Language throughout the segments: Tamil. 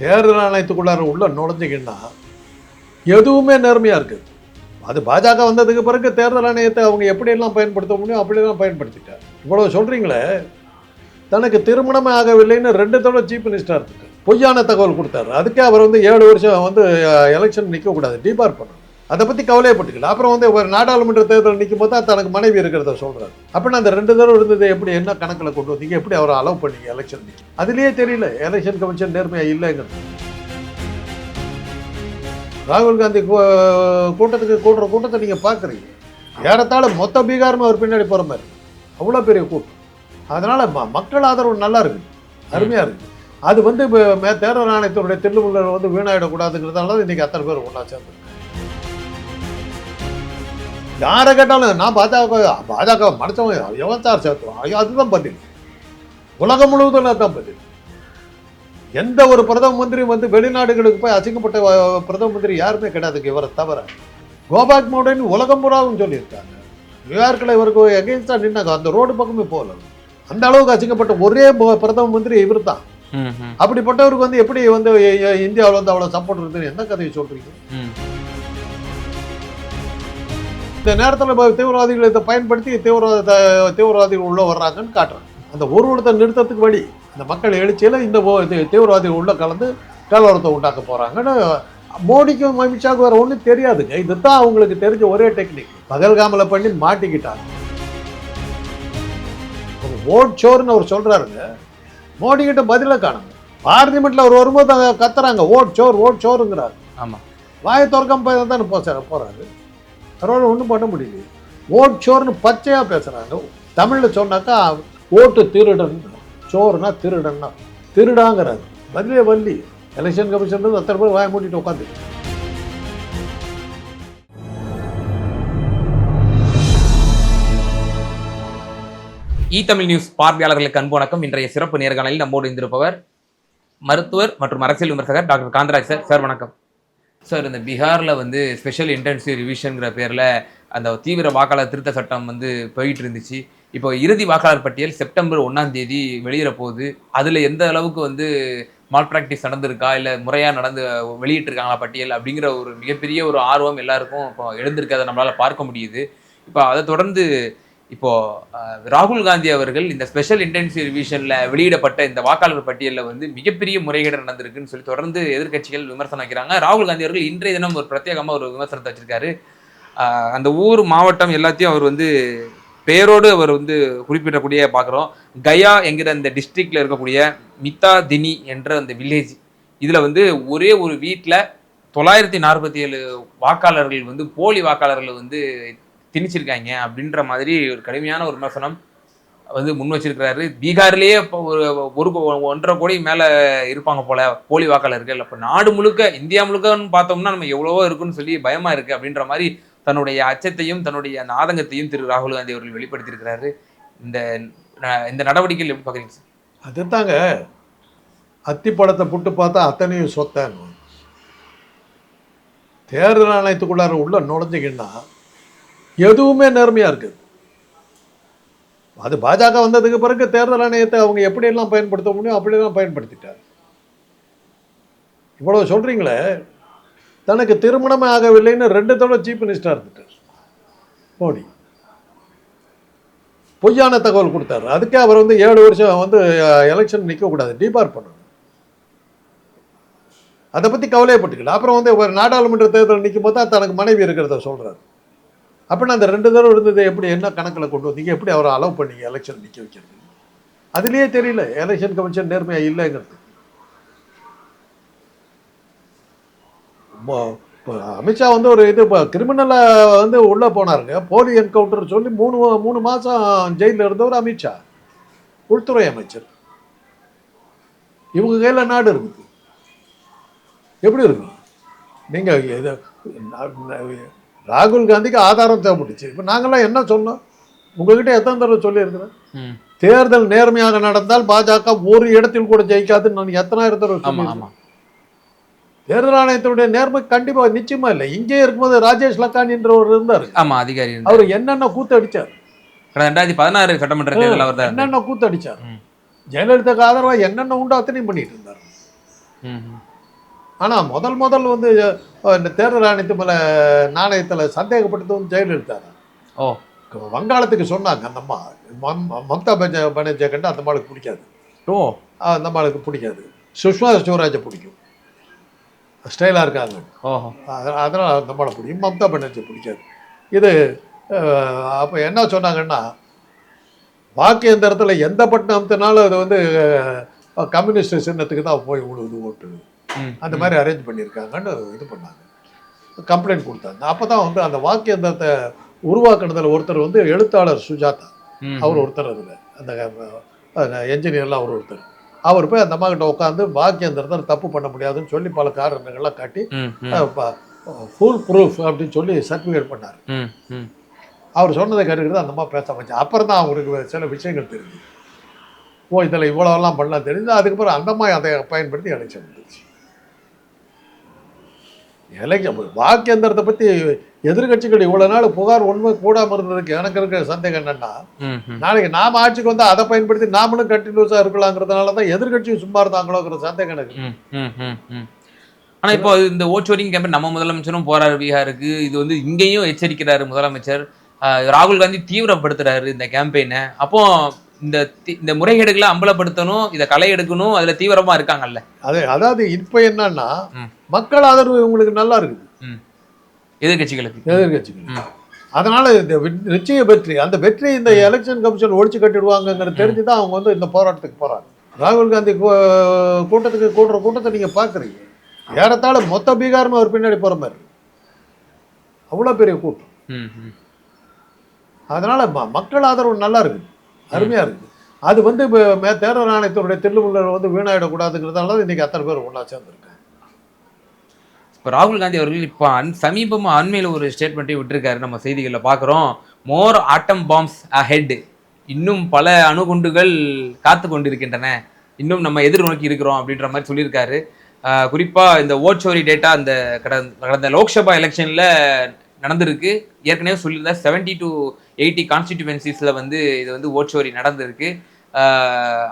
தேர்தல் ஆணையத்துக்குள்ளார உள்ள நுழைஞ்சிங்கன்னா எதுவுமே நேர்மையாக இருக்குது. அது பாஜக வந்ததுக்கு பிறகு தேர்தல் ஆணையத்தை அவங்க எப்படியெல்லாம் பயன்படுத்த முடியும் அப்படியெல்லாம் பயன்படுத்திட்டார். இவ்வளோ சொல்கிறீங்களே தனக்கு திருமணமே ஆகவில்லைன்னு ரெண்டு தடவை சீஃப் மினிஸ்டர் பொய்யான தகவல் கொடுத்தாரு. அதுக்கே அவர் வந்து ஏழு வருஷம் வந்து எலெக்ஷன் நிற்கக்கூடாது டிபார் பண்ணணும். அதை பற்றி கவலையப்பட்டுக்கல அப்புறம் வந்து ஒரு நாடாளுமன்ற தேர்தல் நிற்கும் போது தான் தனக்கு மனைவி இருக்கிறத சொல்கிறாரு அப்படின்னா அந்த ரெண்டு தடவை இருந்தது எப்படி என்ன கணக்கில் கொண்டு வந்தீங்க? எப்படி அவரை அலோவ் பண்ணீங்க எலெக்ஷன் அதுலேயே தெரியல. எலெக்ஷன் கமிஷன் நேர்மையாக இல்லைங்கிறது. ராகுல் காந்தி கூ- கூட்டத்துக்கு கூட்டுற கூட்டத்தை நீங்கள் பார்க்குறீங்க ஏறத்தாழ மொத்த பீகாருமே அவர் பின்னாடி போகிற மாதிரி. அவ்வளோ பெரிய கூட்டம். அதனால் ம மக்கள் ஆதரவு நல்லா இருக்குது அருமையாக இருக்குது அது வந்து இப்போ மே தேர்தல் ஆணையத்தினுடைய தில்லுமுள்ள வந்து வீணாயிடக்கூடாதுங்கிறதால தான் இன்றைக்கி அத்தனை பேர் ஒன்றா சேர்ந்து யாரை கேட்டாலும் நான் பாஜக பாஜக மறைச்சவன் எவன் சார் சேர்த்துவான் அதுதான் பதில். உலகம் முழுவதும் அதுதான் பதில். எந்த ஒரு பிரதம மந்திரி வந்து வெளிநாடுகளுக்கு போய் அசிங்கப்பட்ட பிரதம மந்திரி யாருமே கிடையாதுங்க இவரை தவிர. கோபாக் மோடன் உலகம் பூராவும் சொல்லியிருக்காங்க. நியூயார்க்கில் இவருக்கு எகெயின்ஸ்டாக நின்னாங்க. அந்த ரோடு பக்கமே போகல. அந்த அளவுக்கு அசிங்கப்பட்ட ஒரே பிரதம மந்திரி இவர் தான் அப்படிப்பட்டவருக்கு வந்து எப்படி வந்து இந்தியாவில் வந்து அவ்வளோ சப்போர்ட் இருக்குன்னு எந்த கதையை சொல்றீங்க? ம். இந்த நேரத்தில் தீவிரவாதிகளை இதை பயன்படுத்தி தீவிரவாத தீவிரவாதிகள் உள்ள வர்றாங்கன்னு காட்டுறாங்க. அந்த ஊர்வலத்தை நிறுத்தத்துக்கு வழி இந்த மக்கள் எழுச்சியில் இந்த தீவிரவாதிகள் உள்ள கலந்து கலவரத்தை உண்டாக்க போகிறாங்கன்னு மோடிக்கும் அமித்ஷாவுக்கு வேறு ஒன்றும் தெரியாதுங்க. இதுதான் அவங்களுக்கு தெரிஞ்ச ஒரே டெக்னிக் பகல்காமில் பண்ணி மாட்டிக்கிட்டாங்க. ஓட் சோர்னு அவர் சொல்கிறாருங்க மோடி கிட்ட பதிலை காணுங்க. பார்லிமெண்ட்டில் அவர் வரும்போது கத்துறாங்க ஓட் சோர் ஓட் சோருங்கிறாரு ஆமா. வாயை திறக்காம போய் தானே போச போகிறாரு பரவாயில்ல ஒன்றும் பண்ண முடியல ஓட் சோறுன்னு பச்சையாக பேசுகிறாங்க தமிழில் சொன்னாக்கா ஓட்டு திருடன். சோறுனா திருடன்னா. திருடாங்கிறாரு. பதிலே வள்ளி எலெக்ஷன் கமிஷன் அத்தனை பேர் வாய மூட்டிட்டு உட்காந்து. இ தமிழ் நியூஸ் பார்வையாளர்களுக்கு அன்பு வணக்கம். இன்றைய சிறப்பு நேர்காணலில் நம்மோடு இருந்திருப்பவர் மருத்துவர் மற்றும் அரசியல் விமர்சகர் டாக்டர் காந்தராஜ் சார். சார் வணக்கம். சார் இந்த பீகாரில் வந்து ஸ்பெஷல் இன்டென்சிவ் ரிவிஷன்கிற பேரில் அந்த தீவிர வாக்காளர் திருத்த சட்டம் வந்து போயிட்டு இருந்துச்சு. இப்போ இறுதி வாக்காளர் பட்டியல் செப்டம்பர் ஒன்றாம் தேதி வெளியிட போகுது அதில் எந்த அளவுக்கு வந்து மால் ப்ராக்டிஸ் நடந்திருக்கா? இல்லை முறையாக நடந்து வெளியிட்டிருக்காங்களா பட்டியல்? அப்படிங்கிற ஒரு மிகப்பெரிய ஒரு ஆர்வம் எல்லாருக்கும் இப்போ எழுந்திருக்கு. அதை நம்மளால் பார்க்க முடியுது. இப்போ அதை தொடர்ந்து இப்போ ராகுல் காந்தி அவர்கள் இந்த ஸ்பெஷல் இன்டென்சிவ் ரிவிஷன்ல வெளியிடப்பட்ட இந்த வாக்காளர் பட்டியலில் வந்து மிகப்பெரிய முறைகேடு நடந்திருக்குன்னு சொல்லி தொடர்ந்து எதிர்க்கட்சிகள் விமர்சனம் வைக்கிறாங்க. ராகுல் காந்தி அவர்கள் இன்றைய தினம் ஒரு பிரத்யேகமாக ஒரு விமர்சனத்தை வச்சிருக்காரு. அந்த ஊர் மாவட்டம் எல்லாத்தையும் அவர் வந்து பெயரோடு அவர் வந்து குறிப்பிடக்கூடிய பார்க்குறோம் கயா என்கிற அந்த டிஸ்ட்ரிக்ட்ல இருக்கக்கூடிய மித்தா தினி என்ற அந்த வில்லேஜ். இதில் வந்து ஒரே ஒரு வீட்டில் தொள்ளாயிரத்தி நாற்பத்தி ஏழு வாக்காளர்கள் வந்து போலி வாக்காளர்கள் வந்து திணிச்சிருக்காங்க அப்படின்ற மாதிரி ஒரு கடுமையான ஒரு விமர்சனம் வந்து முன் வச்சிருக்கிறாரு. பீகார்லேயே இப்போ ஒரு ஒரு ஒன்றரை கோடி மேலே இருப்பாங்க போல போலி வாக்காளர்கள். இப்போ நாடு முழுக்க இந்தியா முழுக்கன்னு பார்த்தோம்னா நம்ம எவ்வளவோ இருக்குன்னு சொல்லி பயமா இருக்கு அப்படின்ற மாதிரி தன்னுடைய அச்சத்தையும் தன்னுடைய நாதங்கத்தையும் ஆதங்கத்தையும் திரு ராகுல் காந்தி அவர்கள் வெளிப்படுத்தியிருக்கிறாரு. இந்த இந்த நடவடிக்கைகள் எப்படி பார்க்குறீங்க சார்? அதுதாங்க படத்தை புட்டு பார்த்தா அத்தனையும் சொத்தன்னு. தேர்தல் ஆணையத்துக்குள்ளார உள்ள நுழைஞ்சிங்கன்னா எதுவுமே நேர்மையாக இருக்குது. அது பாஜக வந்ததுக்கு பிறகு தேர்தல் ஆணையத்தை அவங்க எப்படியெல்லாம் பயன்படுத்த முடியும் அப்படியெல்லாம் பயன்படுத்திட்டார். இவ்வளோ சொல்கிறீங்களே தனக்கு திருமணமே ஆகவில்லைன்னு ரெண்டு தடவை சீஃப் மினிஸ்டர் இருந்துட்டார். மோடி. பொய்யான தகவல் கொடுத்தாரு. அதுக்கே அவர் வந்து ஏழு வருஷம் வந்து எலெக்ஷன் நிற்கக்கூடாது டிபார் பண்ணணும். அதை பற்றி கவலையப்பட்டுக்கல அப்புறம் வந்து ஒரு நாடாளுமன்ற தேர்தல் நிற்கும் போது தான் தனக்கு மனைவி இருக்கிறத சொல்கிறார் அப்படின்னா அந்த ரெண்டு தடவை இருந்தது எப்படி என்ன கணக்கில் கொண்டு வந்தீங்க எப்படி அவரை அலோவ் பண்ணீங்க? எலெக்ஷன் நிற்க வைக்கிறது. அதுலேயே தெரியல. எலெக்ஷன் கமிஷன் நேர்மையாக இல்லைங்கிறது. அமித்ஷா வந்து ஒரு இது இப்போ கிரிமினலை வந்து உள்ளே போனாருங்க. போலி என்கவுண்டர் சொல்லி மூணு மூணு மாதம் ஜெயிலில் இருந்தவர் அமித்ஷா. உள்துறை அமைச்சர். இவங்க கையில் நாடு இருக்குது. எப்படி இருக்கும்? நீங்கள் ராகுல் காந்திக்கு ஆதாரம் தேவைப்பட்டுச்சு. இப்போ நாங்களாம் என்ன சொன்னோம்? உங்ககிட்ட எத்தனை தடவை சொல்லியிருக்கிறேன்? தேர்தல் நேர்மையாக நடந்தால் பாஜக ஒரு இடத்தில் கூட ஜெயிக்காதுன்னு நான் எத்தனாயிரம் தடவை ஆமா தேர்தல் ஆணையத்தினுடைய நேர்மை கண்டிப்பா நிச்சயமா இல்லை. இங்கே இருக்கும்போது ராஜேஷ் லக்கான் என்றவர் இருந்தார். ஆமா அதிகாரி. அவர் என்னென்ன கூத்து அடிச்சார்? கடந்த ரெண்டாயிரத்தி பதினாறு சட்டமன்ற தேர்தல் அவர் என்னென்ன கூத்து அடிச்சார்? ம். ஜெயலலிதாக்கு ஆதரவா என்னென்ன உண்டோ அத்தனையும் பண்ணிட்டு இருந்தார். ஆனால் முதல் முதல் வந்து இந்த தேர்தல் ஆணையத்து மேலே நாணயத்தில் சந்தேகப்பட்டது வந்து ஜெயலலிதா ஓ. வங்காளத்துக்கு சொன்னாங்க அந்த அம்மா மம்- மம்தா பனர்ஜி பானர்ஜியை கண்டு அந்த அம்மாளுக்கு பிடிக்காது. ஓ. அந்த அம்மாளுக்கு பிடிக்காது. சுஷ்மா ஸ்வராஜை பிடிக்கும். ஸ்டைலாக இருக்காங்க. ஓஹோ. அத- அதனால் அந்த அம்மாளை பிடிக்கும். மம்தா பானர்ஜி பிடிக்காது. இது அப்போ என்ன சொன்னாங்கன்னா வாக்கு எந்திரத்தில் எந்த பட்டம் அமுத்தினாலும் அது வந்து கம்யூனிஸ்ட் சின்னத்துக்கு தான் போய் விழுவுது ஓட்டு. அந்த மாதிரி அரேஞ்ச் பண்ணியிருக்காங்கன்னு இது பண்ணாங்க. கம்ப்ளைண்ட் கொடுத்தாங்க. அப்போ தான் வந்து அந்த வாக்கு எந்திரத்தை உருவாக்குனதுல ஒருத்தர் வந்து எழுத்தாளர் சுஜாதா. அவர் ஒருத்தர் அதில். அந்த என்ஜினியர்லாம் அவர் ஒருத்தர். அவர் போய் அந்த அம்மா கிட்ட உட்காந்து வாக்கு எந்திரத்தை தப்பு பண்ண முடியாதுன்னு சொல்லி பல காரணங்கள்லாம் காட்டி ஃபுல் ப்ரூஃப் அப்படின்னு சொல்லி சர்டிஃபிகேட் பண்ணார். அவர் சொன்னதை கேட்டுக்கிட்டு அந்த அம்மா பேச வச்சு அப்புறம் தான் அவருக்கு சில விஷயங்கள் தெரிஞ்சு ஓ இதில் இவ்வளோலாம் பண்ணலாம் தெரிஞ்சு அதுக்கப்புறம் அந்த அம்மா அதை பயன்படுத்தி எலெக்ஷன் வந்துச்சு எலெக்ஷன் வாக்கு எந்திரத்தை பற்றி எதிர்கட்சிகள் இவ்வளோ நாள் புகார் உண்மை கூடாமல் இருந்ததுக்கு எனக்கு இருக்கிற சந்தேகம் என்னன்னா. நாளைக்கு நாம ஆட்சிக்கு வந்து அதை பயன்படுத்தி நாமளும் கண்டினியூஸாக இருக்கலாங்கிறதுனால தான் எதிர்கட்சியும் சும்மா இருந்தாங்களோங்கிற சந்தேகம் எனக்கு. ஆனா இப்போ இந்த ஓச்சோரிங் கேம்பெயின் நம்ம முதலமைச்சரும் போறாரு பீகாருக்கு இது வந்து இங்கேயும் எச்சரிக்கிறாரு முதலமைச்சர் ராகுல் காந்தி தீவிரப்படுத்துறாரு இந்த கேம்பெயினை அப்போ இந்த இந்த முறைகேடுகளை அம்பலப்படுத்தணும் இதை களை எடுக்கணும் அதுல தீவிரமா இருக்காங்கல்ல. அது அதாவது இப்போ என்னன்னா. மக்கள் ஆதரவு இவங்களுக்கு நல்லா இருக்குது. ம். எதிர்க்கட்சிகளுக்கு எதிர்கட்சிகள் ம். அதனால இந்த நிச்சய வெற்றி அந்த வெற்றி இந்த எலெக்ஷன் கமிஷன் ஒழிச்சு கட்டிடுவாங்கங்கிறது தெரிஞ்சு தான் அவங்க வந்து இந்த போராட்டத்துக்கு போறாங்க. ராகுல் காந்தி கூட்டத்துக்கு கூடுற கூட்டத்தை நீங்க பாக்குறீங்க ஏறத்தாழ மொத்த பீகார்னு ஒரு பின்னாடி போற மாதிரி அவ்வளோ பெரிய கூட்டம். அதனால மக்கள் ஆதரவு நல்லா இருக்குது. அருமையா இருக்குது அது வந்து இப்போ மே- தேர்தல் ஆணையத்தினுடைய தில்லுமுள்ள வந்து வீணாயிடக்கூடாதுங்கிறதால தான் இன்னைக்கு அத்தனை பேர் ஒன்றா சேர்ந்துருக்காங்க. இப்போ ராகுல் காந்தி அவர்கள் இப்போ அன் சமீபமா அண்மையில் ஒரு ஸ்டேட்மெண்ட்டை விட்டுருக்காரு. நம்ம செய்திகளில் பார்க்குறோம் மோர் ஆட்டம் பாம்ஸ் அஹெட் இன்னும் பல அணுகுண்டுகள் காத்து கொண்டிருக்கின்றன. இன்னும் நம்ம எதிர்நோக்கி இருக்கிறோம் அப்படின்ற மாதிரி சொல்லியிருக்காரு. குறிப்பாக இந்த ஓட்சோரி டேட்டா அந்த கடந்த கடந்த லோக்சபா எலெக்ஷன்ல நடந்திருக்கு. ஏற்கனவே சொல்லியிருந்தா செவன்டி டூ எயிட்டி கான்ஸ்டிடியூவன்சிஸில் வந்து இது வந்து ஓட்சோரி நடந்திருக்கு.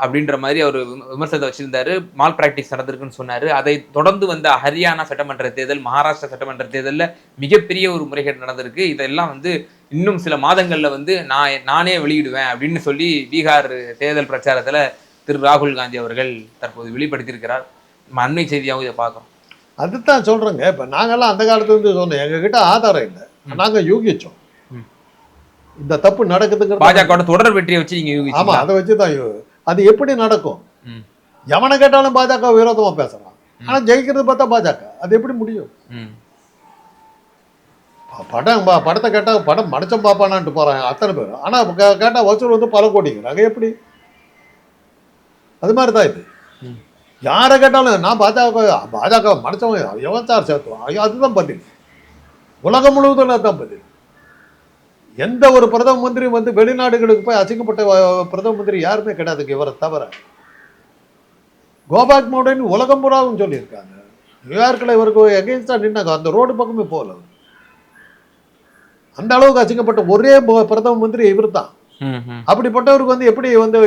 அப்படின்ற மாதிரி அவர் விம- விமர்சனத்தை வச்சிருந்தாரு. மால் பிராக்டிஸ் நடந்திருக்குன்னு சொன்னாரு. அதை தொடர்ந்து வந்த ஹரியானா சட்டமன்ற தேர்தல் மகாராஷ்டிரா சட்டமன்ற தேர்தலில் மிகப்பெரிய ஒரு முறைகேடு நடந்திருக்கு. இதெல்லாம் வந்து இன்னும் சில மாதங்கள்ல வந்து நான் நானே வெளியிடுவேன் அப்படின்னு சொல்லி பீகார் தேர்தல் பிரச்சாரத்துல திரு ராகுல் காந்தி அவர்கள் தற்போது வெளிப்படுத்தியிருக்கிறார். நம்ம அண்மை செய்தியாகவும் இதை பார்க்குறோம். அதுதான் சொல்றேங்க. இப்போ நாங்கெல்லாம் அந்த காலத்துல இருந்து சொன்னோம். எங்ககிட்ட ஆதாரம் இல்லை. நாங்க யூகிச்சோம். இந்த தப்பு நடக்குதுங்கிறது பாஜகவோட தொடர் வெற்றியை வச்சு நீங்க ஆமா? அதை வச்சு தான் அது எப்படி நடக்கும்? எவனை கேட்டாலும் பாஜக விரோதமா பேசுறான். ஆனா ஜெயிக்கிறது பார்த்தா பாஜக. அது எப்படி முடியும்? படம் பா- படத்தை கேட்டா படம் மனுஷன் பாப்பானான்ட்டு போறாங்க அத்தனை பேர். ஆனா கே- கேட்டா வசூல் வந்து பல கோடிங்கிறாங்க எப்படி? அது மாதிரி தான் இது. யாரை கேட்டாலும் நான் பாஜக பாஜக மனுஷன் எவன் சார் சேர்த்துவான். ஐயோ அதுதான் பதில். உலகம் முழுவதும் அதுதான் பதில். எந்த ஒரு பிரதம மந்திரி வந்து வெளிநாடுகளுக்கு போய் அசிங்கப்பட்ட பிரதம மந்திரி யாருமே கிடையாதுங்க இவரை தவிர. கோபாக் மோடன் உலகம் பூராவும் சொல்லியிருக்காங்க. நியூயார்க்கில் இவருக்கு எகெயின்ஸ்டாக நின்னாங்க. அந்த ரோடு பக்கமே போகல. அந்த அளவுக்கு அசிங்கப்பட்ட ஒரே பிரதம மந்திரி இவர் தான். அப்படிப்பட்டவருக்கு வந்து எப்படி வந்து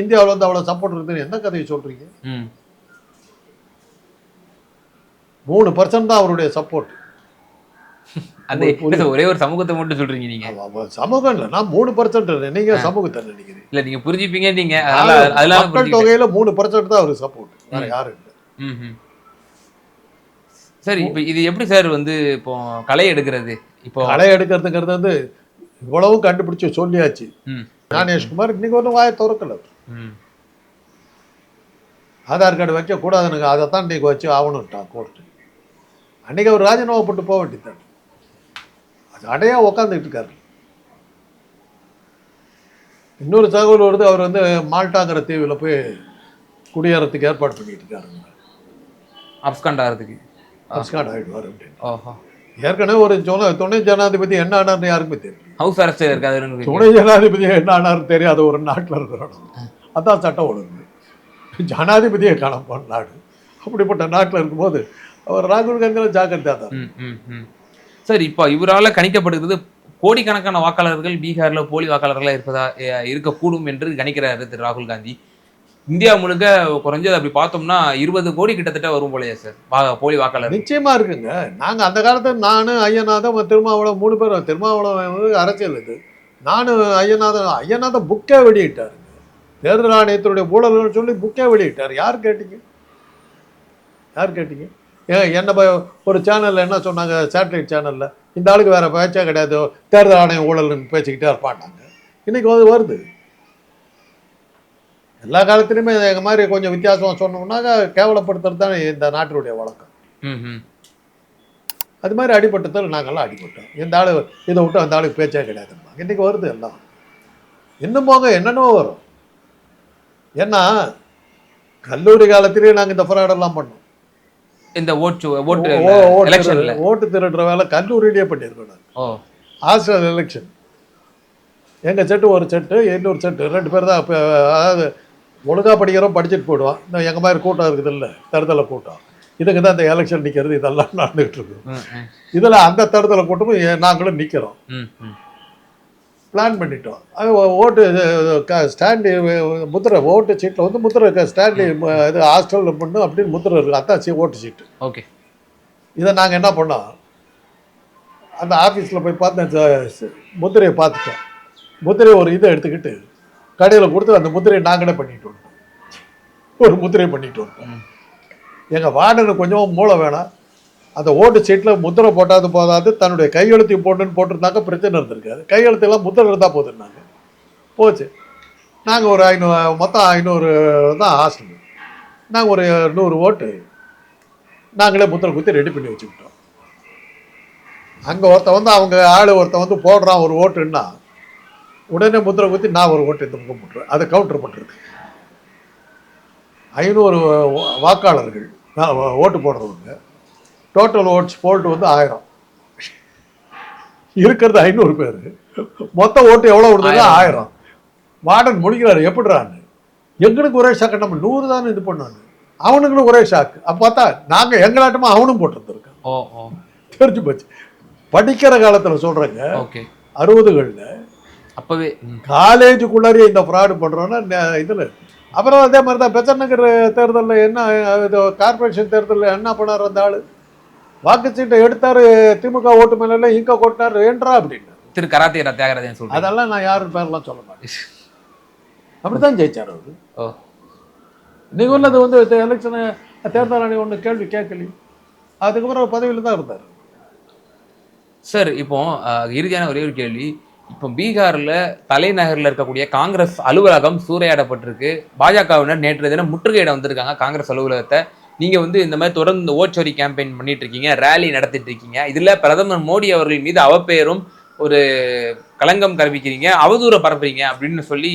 இந்தியாவில் வந்து அவ்வளோ சப்போர்ட் இருக்குதுன்னு எந்த கதையை சொல்றீங்க? ம். மூணு பர்சன்ட் தான் அவருடைய சப்போர்ட் அந்த ஒரே ஒரு சமூகத்தை மட்டும் சொல்றீங்க நீங்க. சமூகம் இல்லை. நான் மூணு பர்சன்ட் நீங்க சமூகத்தை நினைக்கிறீங்க இல்ல நீங்க புரிஞ்சுப்பீங்க நீங்க. அதெல்லாம் மக்கள். தொகையில மூணு பர்சன்ட் தான் அவருக்கு சப்போர்ட் வேற யாரும் இல்லை. சரி இப்போ இது எப்படி சார் வந்து இப்போ களை எடுக்கிறது? இப்போ களை எடுக்கிறதுங்கிறது வந்து இவ்வளவு கண்டுபிடிச்சு சொல்லியாச்சு. ஞானேஷ்குமார் இன்னைக்கு ஒன்றும் வாயை திறக்கல. ஆதார் கார்டு வைக்க கூடாதுனுங்க அதை தான் இன்னைக்கு வச்சு ஆகணும்ட்டான் கோர்ட்டு அன்னைக்கு அவர் ராஜினாமா போட்டு போக வேண்டியதான் அது அடையா உக்காந்துக்கிட்டு இருக்காரு. இன்னொரு தகவல் வருது அவர் வந்து மால்டாங்கிற தீவில் போய் குடியேறதுக்கு ஏற்பாடு பண்ணிட்டு இருக்காருங்க அப்ஸ்காண்ட் ஆகிறதுக்கு அப்ஸ்காண்ட் ஆகிடுவார் அப்படின்னு. ஓஹோ. ஏற்கனவே ஒரு சொன்ன துணை ஜனாதிபதி என்ன ஆனார்னு யாருக்குமே தெரியும் ஹவுஸ் அரெஸ்ட் இருக்காதுன்னு துணை ஜனாதிபதி என்ன ஆனார்னு தெரியாத ஒரு நாட்டில் இருக்கிறோம் அதான் சட்டம் ஒழுங்கு. ஜனாதிபதியை காணப்போன நாடு. அப்படிப்பட்ட நாட்டில் இருக்கும்போது அவர் ராகுல் காந்தியில் ஜாக்கிரதையாக தான். சார் இப்போ இவரால் கணிக்கப்படுகிறது கோடிக்கணக்கான வாக்காளர்கள் பீகாரில் போலி வாக்காளர்களாக இருப்பதா இருக்கக்கூடும் என்று கணிக்கிறாரு திரு ராகுல் காந்தி. இந்தியா முழுக்க குறைஞ்சது அப்படி பார்த்தோம்னா இருபது கோடி கிட்டத்தட்ட வரும் போலயே சார் வா- போலி வாக்காளர் நிச்சயமா இருக்குங்க. நாங்கள் அந்த காலத்தில் நானும் ஐயநாதன் திருமாவளம் மூணு பேரும் திருமாவளவன் அரசியல் இது. நானும் ஐயநாதன் ஐயநாதன் புக்கே வெளியிட்டார். தேர்தல் ஆணையத்தினுடைய ஊழல்னு சொல்லி புக்கே வெளியிட்டார். யார் கேட்டீங்க? யார் கேட்டீங்க? என்ன ஒரு சேனல்ல என்ன சொன்னாங்க? சேட்டலைட் சேனல்ல இந்த ஆளுக்கு வேற பேச்சே கிடையாது. தேர்தல் ஆணையம் ஊழல்னு பேசிக்கிட்டே இருப்பாட்டாங்க இன்னைக்கு அது வருது. எல்லா காலத்துலையுமே எங்க மாதிரி கொஞ்சம் வித்தியாசமா சொன்னோம்னாக்க கேவலப்படுத்துறது தான் இந்த நாட்டினுடைய வழக்கம். அது மாதிரி அடிபட்டதில் நாங்கள்லாம் அடிபட்டோம். இந்த ஆளு இதை விட்டு அந்த ஆளுக்கு பேச்சே கிடையாதும்பாங்க இன்னைக்கு வருது எல்லாம். இன்னும் போங்க என்னென்னவோ வரும். ஏன்னா கல்லூரி காலத்திலேயே நாங்கள் இந்த ஃப்ராடெல்லாம் பண்ணோம். இந்த ஓட்டு ஓட்டு எலெக்ஷன்ல. ஓட்டு திருடுற வேலை கல்லூரியிலேயே பண்ணியிருக்கோம் ஓ. ஹாஸ்டல் எலெக்ஷன் எங்கள் செட்டு ஒரு செட்டு இன்னொரு செட்டு. ரெண்டு பேர் தான் அதாவது ஒழுங்காக படிக்கிறோம் படிச்சுட்டு போயிடுவோம் இந்த எங்கள் மாதிரி கூட்டம் இருக்குது இல்லை தருதலை கூட்டம். இதுக்கு தான் இந்த எலெக்ஷன் நிற்கிறது இதெல்லாம் நடந்துகிட்டு இருக்கு. இதில் அந்த தருதலை கூட்டமும் நாங்களும் நிற்கிறோம் பிளான் பண்ணிட்டோம். அது ஓட்டு க- ஸ்டாண்டு முத்திரை ஓட்டு சீட்டில் வந்து முத்திரை ஸ்டாண்டு இது ஹாஸ்டலில் பண்ணு அப்படின்னு முத்திரை இருக்குது அதான் சீ ஓட்டு சீட்டு. ஓகே. இதை நாங்கள் என்ன பண்ணோம்? அந்த ஆஃபீஸில் போய் பார்த்து முத்திரையை பார்த்துட்டோம். முத்திரையை ஒரு இதை எடுத்துக்கிட்டு கடையில் கொடுத்து அந்த முத்திரையை நாங்களே பண்ணிட்டு வந்தோம் ஒரு முத்திரையை பண்ணிட்டு வந்தோம் எங்கள் வார்டனுக்கு கொஞ்சம் மூளை வேணாம். அந்த ஓட்டு சீட்டில் முத்திரை போட்டாது போதாது தன்னுடைய கையெழுத்தையும் போட்டுன்னு போட்டிருந்தாக்க பிரச்சனை இருந்திருக்காது. கையெழுத்தெல்லாம் முத்திரை இருந்தால் போதுன்னாங்க போச்சு. நாங்கள் ஒரு ஐநூறு மொத்தம் ஐநூறு தான் ஹாஸ்டல் நாங்கள் ஒரு நூறு ஓட்டு நாங்களே முத்திரை குத்தி ரெடி பண்ணி வச்சுக்கிட்டோம். அங்கே ஒருத்தன் வந்து அவங்க ஆள் ஒருத்தன் வந்து போடுறான் ஒரு ஓட்டுன்னா உடனே முத்திரை குத்தி நான் ஒரு ஓட்டு இந்த முகம் போட்டுருவேன். அதை கவுண்டர் பண்ணுறது ஐநூறு வாக்காளர்கள் நான் ஓட்டு போடுறவங்க டோட்டல் ஓட்ஸ் போல்ட்டு வந்து ஆயிரம். இருக்கிறது ஐநூறு பேர். மொத்த ஓட்டு எவ்வளோ விடுதுன்னா ஆயிரம். வார்டன் முடிக்கிறாரு எப்படிறான்னு? எங்களுக்கு ஒரே ஷாக்கு நம்ம நூறு தானே இது பண்ணாங்க. அவனுங்களும் ஒரே ஷாக்கு அப்போ பார்த்தா நாங்கள் எங்களாட்டமா அவனும் போட்டுருந்துருக்கோம் தெரிஞ்சு போச்சு. படிக்கிற காலத்தில் சொல்கிறேங்க ஓகே. அறுபதுகளில் அப்பவே காலேஜுக்குள்ளாரே இந்த ஃப்ராடு பண்ணுறோன்னா இதில். அப்புறம் அதே மாதிரி தான் பெசன் நகர் தேர்தலில் என்ன இது கார்பரேஷன் தேர்தலில் என்ன பண்ணார் அந்த ஆள்? வாக்குச்சீட்டை எடுத்தார் திமுக ஓட்டு மேலே இங்க கொட்டினார் ஏன்றா அப்படின்னு. திரு கராத்தே தியாகராஜன் சொல்றேன். அதெல்லாம் நான் யாரும் பேர்லாம் சொல்ல மாட்டேன். அப்படித்தான் ஜெயிச்சார் அவர். இன்னைக்கு உள்ளது வந்து எலெக்ஷனு தேர்தல் ஆணையம் ஒன்று கேள்வி கேட்கலையே அதுக்கப்புறம் பதவியில் தான் இருந்தார். சார் இப்போ இறுதியான ஒரே ஒரு கேள்வி. இப்போ பீகார்ல தலைநகர்ல இருக்கக்கூடிய காங்கிரஸ் அலுவலகம் சூறையாடப்பட்டிருக்கு. பாஜகவினர் நேற்று தினம் முற்றுகையிட வந்திருக்காங்க காங்கிரஸ் அலுவலகத்தை. நீங்க வந்து இந்த மாதிரி தொடர்ந்து இந்த ஓச்சோரி கேம்பெயின் பண்ணிட்டு இருக்கீங்க ரேலி நடத்திட்டு இருக்கீங்க இதுல பிரதமர் மோடி அவர்கள் மீது அவப்பெயரும் ஒரு களங்கம் கற்பிக்கிறீங்க அவதூற பரப்புறீங்க அப்படின்னு சொல்லி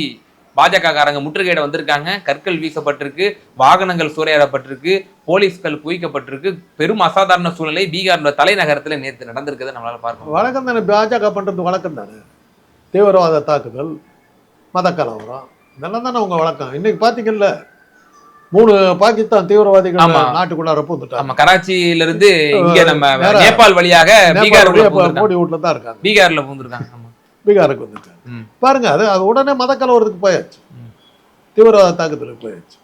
பாஜக காரங்க முற்றுகையிட வந்திருக்காங்க. கற்கள் வீசப்பட்டிருக்கு வாகனங்கள் சூறையாடப்பட்டிருக்கு போலீஸ்கள் குவிக்கப்பட்டிருக்கு. பெரும் அசாதாரண சூழ்நிலை பீகாரில் தலைநகரத்தில் நேற்று நடந்திருக்குதை நம்மளால் பார்க்கணும் வழக்கம் தானே பாஜக பண்ணுறது வழக்கம் தானே? தீவிரவாத தாக்குதல் மத கலவரம் இதெல்லாம் தானே உங்கள் வழக்கம். இன்னைக்கு பார்த்தீங்கல்ல மூணு பாகிஸ்தான் தீவிரவாதிகள். நாட்டுக்குள்ளார பூந்துட்டாங்க ஆமா கராச்சியில இருந்து இங்க நம்ம நேபாள் வழியாக பீகார் மோடி வீட்டில் தான் இருக்காங்க. பீகார்ல பூந்திருக்காங்க ஆமா. பீகாருக்கு வந்துட்டாங்க. பாருங்க அது அது உடனே மத கலவரத்துக்கு போயாச்சு. தீவிரவாத தாக்குதலுக்கு போயாச்சு.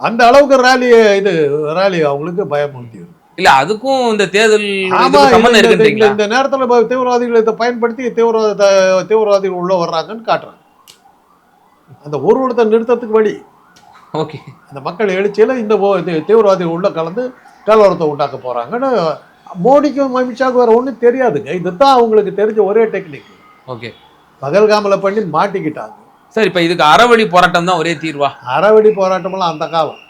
அந்த அளவுக்கு ரேலி இது ரேலி அவங்களுக்கு பயமுறுத்தி இருக்கு. இல்ல அதுக்கும் இந்த தேர்தல் இந்த- நேரத்துல தீவிரவாதிகள் இதை பயன்படுத்தி தீவிரவாத தீவிரவாதிகள் உள்ள வர்றாங்கன்னு காட்டுறாங்க. அந்த ஊர்வலத்தை நிறுத்தத்துக்கு வழி. ஓகே. அந்த மக்கள் எழுச்சியில இந்த இது தீவிரவாதிகள் உள்ள கலந்து கலவரத்தை உண்டாக்க போறாங்கன்னு மோடிக்கும் அமித்ஷாவுக்கு வேற ஒன்றும் தெரியாதுங்க. இதுதான் அவங்களுக்கு தெரிஞ்ச ஒரே டெக்னிக் ஓகே. பகல்காமல பண்ணி மாட்டிக்கிட்டாங்க. சார் இப்ப இதுக்கு அறவழி போராட்டம் தான் ஒரே தீர்வா? அறவெடி போராட்டமெல்லாம் அந்த காலம்.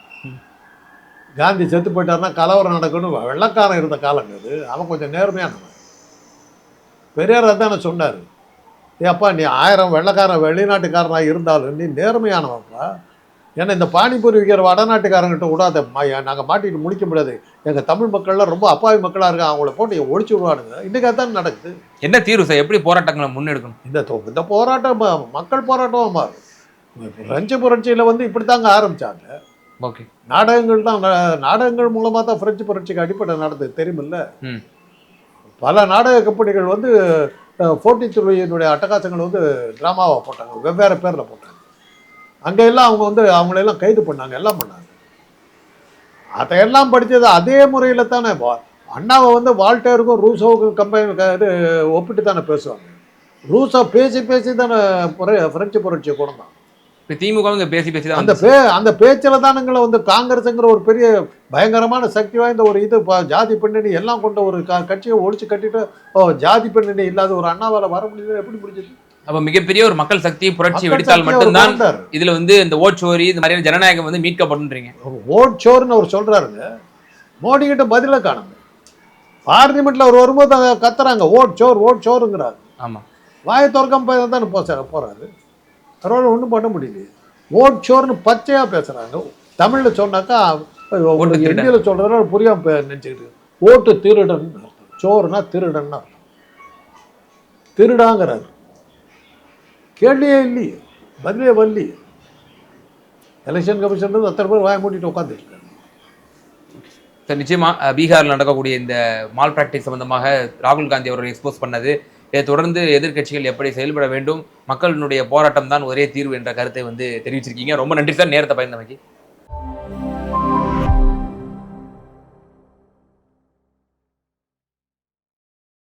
காந்தி செத்து போயிட்டாருன்னா கலவரம் நடக்கணும். வெள்ளக்காரன் இருந்த காலங்க அது. அவன் கொஞ்சம் நேர்மையானவன். பெரியார் அதானே சொன்னார். ஏப்பா நீ ஆயிரம் வெள்ளக்காரன் வெளிநாட்டுக்காரனாக இருந்தாலும் நீ நேர்மையானவன்ப்பா. ஏன்னா இந்த பானிபூரி விற்கிற வடநாட்டுக்காரங்கிட்ட விடாத நாங்கள் மாட்டிட்டு முடிக்க முடியாது. எங்கள் தமிழ் மக்கள்லாம் ரொம்ப அப்பாவி மக்களாக இருக்காங்க. அவங்கள போட்டு ஒழிச்சு விடுவானுங்க. இன்றைக்கி அதான் நடக்குது. என்ன தீர்வு சார்? எப்படி போராட்டங்களை முன்னெடுக்கணும்? இந்த இந்த போராட்டம் மக்கள் போராட்டமாக மாறும். இப்போ பிரெஞ்சு புரட்சியில் வந்து இப்படி தாங்க ஆரம்பித்தாங்க ஓகே. நாடகங்கள் தான் நாடகங்கள் மூலமாக தான் பிரெஞ்சு புரட்சிக்கு அடிப்படை நடந்தது. தெரியுமில்ல? பல நாடக கம்பெனிகள் வந்து ஃபோர்ட்டி த்ரீயினுடைய அட்டகாசங்கள் வந்து ட்ராமாவாக போட்டாங்க. வெவ்வேறு பேரில் போட்டாங்க. அங்கே எல்லாம் அவங்க வந்து அவங்களெல்லாம் கைது பண்ணாங்க எல்லாம் பண்ணாங்க. அதையெல்லாம் படித்தது அதே முறையில் தானே அண்ணாவை வந்து வால்டேருக்கும் ரூசோவுக்கும் கம்பெனி இது ஒப்பிட்டு தானே பேசுவாங்க. ரூசோ பேசி பேசி தானே புர- பிரெஞ்சு புரட்சியை கொண்டான் இப்போ திமுக பேசி பேசி அந்த பே அந்த பேச்சில் தானுங்களை வந்து காங்கிரஸுங்கிற ஒரு பெரிய பயங்கரமான சக்தி வாய்ந்த ஒரு இது ஜாதி பின்னணி எல்லாம் கொண்ட ஒரு க கட்சியை ஒழிச்சு கட்டிட்டு ஓ ஜாதி பின்னணி இல்லாத ஒரு அண்ணாவால வர முடியுது எப்படி முடிஞ்சது? அப்ப மிகப்பெரிய ஒரு மக்கள் சக்தி புரட்சி வெடித்தால் மட்டும்தான். இதுல வந்து இந்த ஓட்சோரி இந்த மாதிரியான ஜனநாயகம் வந்து மீட்கப்படுன்றீங்க ஓட் சோர்னு அவர் சொல்றாருங்க. மோடி கிட்ட பதில காணுங்க. பார்லிமெண்ட்ல அவர் வரும்போது அதை கத்துறாங்க ஓட் சோர் ஓட் சோருங்கிறாரு ஆமா. வாயை திறக்காம போய் தானே போ போறாரு. அவரால் ஒன்றும் பண்ண முடியல ஓட் சோர்னு பச்சையா பேசுறாங்க. தமிழ்ல சொன்னாக்கா. இந்தியில சொல்றதுனால புரியாம நினைச்சுக்கிட்டு ஓட்டு திருடன் சோறுனா திருடன் திருடாங்கிறாரு. கேள்வியே இல்லையே பதிலே வரலையே. எலெக்ஷன் கமிஷன் அத்தனை பேர் வாய மூட்டிட்டு உட்காந்துருக்காரு சார் நிச்சயமா பீகாரில் நடக்கக்கூடிய இந்த மால் பிராக்டிஸ் சம்பந்தமாக ராகுல் காந்தி அவர்கள் எக்ஸ்போஸ் பண்ணது. இதை தொடர்ந்து எதிர்க்கட்சிகள் எப்படி செயல்பட வேண்டும் மக்களினுடைய போராட்டம் தான் ஒரே தீர்வு என்ற கருத்தை வந்து தெரிவிச்சிருக்கீங்க. ரொம்ப நன்றி சார் நேரத்தை பயந்தமைக்கு.